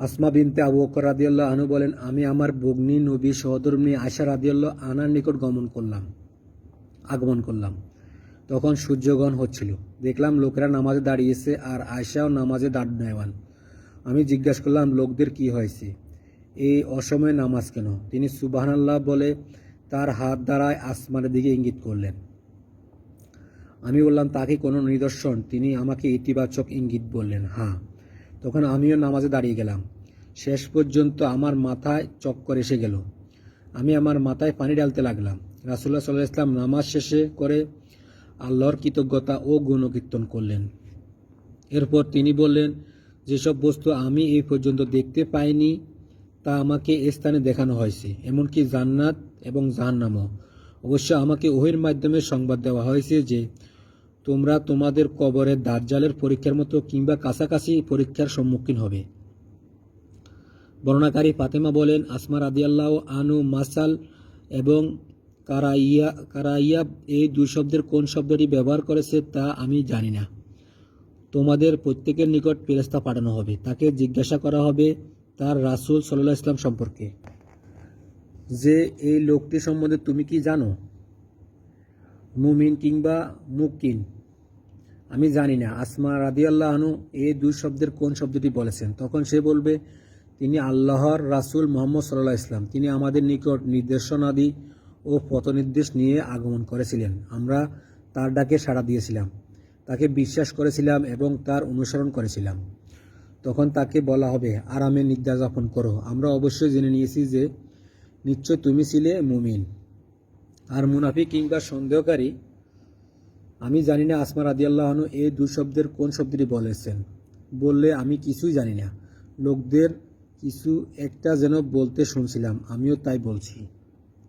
আসমা বিনতে আবু বকর রাদিয়াল্লাহ আনু বলেন, আমি আমার বগ্নি নবী সহধর্মী আয়সা রাদিয়াল্লাহ আনার নিকট গমন করলাম, আগমন করলাম। তখন সূর্যগ্রহণ হচ্ছিল। দেখলাম লোকেরা নামাজে দাঁড়িয়েছে আর আয়সাও নামাজে দাঁড়ায়ওয়ান আমি জিজ্ঞাসা করলাম, লোকদের কি হয়েছে? এই অসময়ে নামাজ কেন? তিনি সুবাহানাল্লাহ বলে, তার হাত দ্বারায় আসমানের দিকে ইঙ্গিত করলেন। আমি বললাম, তাকে কোনো নিদর্শন? তিনি আমাকে ইতিবাচক ইঙ্গিত বললেন। হ্যাঁ। তখন আমিও নামাজে দাঁড়িয়ে গেলাম। শেষ পর্যন্ত আমার মাথায় চক্কর এসে গেল। আমি আমার মাথায় পানি ঢালতে লাগলাম। রাসুল্লাহ সাল্লাহ ইসলাম নামাজ শেষে করে আল্লাহর কৃতজ্ঞতা ও গুণকীর্তন করলেন। এরপর তিনি বললেন, যেসব বস্তু আমি এই পর্যন্ত দেখতে পাইনি, তা আমাকে এ স্থানে দেখানো হয়েছে, এমনকি জান্নাত এবং জাহান্নামও। অবশ্য আমাকে ওহির মাধ্যমে সংবাদ দেওয়া হয়েছে যে তোমরা তোমাদের কবরের দাজ্জালের পরীক্ষার মতো কিংবা কাছাকাছি পরীক্ষার সম্মুখীন হবে। বর্ণাকারী ফাতেমা বলেন, আসমা রাদিয়াল্লাহ আনু মাসাল এবং কারাইয়া কারাইয়া এই দুই শব্দের কোন শব্দটি ব্যবহার করেছে তা আমি জানি না। তোমাদের প্রত্যেকের নিকট ফেরেস্তা পাঠানো হবে। তাকে জিজ্ঞাসা করা হবে তার রাসূল সাল্লাহ ইসলাম সম্পর্কে। যে এই লোকটি সম্বন্ধে তুমি কি জানো? মুমিন কিংবা মুকিন আমি জানি না। আসমা রাদিয়াল্লাহ আনু এই দুই শব্দের কোন শব্দটি বলেছেন? তখন সে বলবে, তিনি আল্লাহর রাসূল মোহাম্মদ সাল্লাহ ইসলাম তিনি আমাদের নিকট নির্দেশনাদি ও পথনির্দেশ নিয়ে আগমন করেছিলেন। আমরা তার ডাকে সাড়া দিয়েছিলাম। তাকে বিশ্বাস করেছিলাম এবং তার অনুসরণ করেছিলাম। তখন তাকে বলা হবে, আরামে নিদ্রা যাপন করো। আমরা অবশ্যই জেনে নিয়েছি যে, নিশ্চয় তুমি ছিলে মুমিন। আর মুনাফি কিংবা সন্দেহকারী আমি জানি না আসমা রাদিয়াল্লাহনু এই দু শব্দের কোন শব্দটি বলেছেন। বললে আমি কিছুই জানি না। লোকদের কিছু একটা যেন বলতে শুনছিলাম, আমিও তাই বলছি।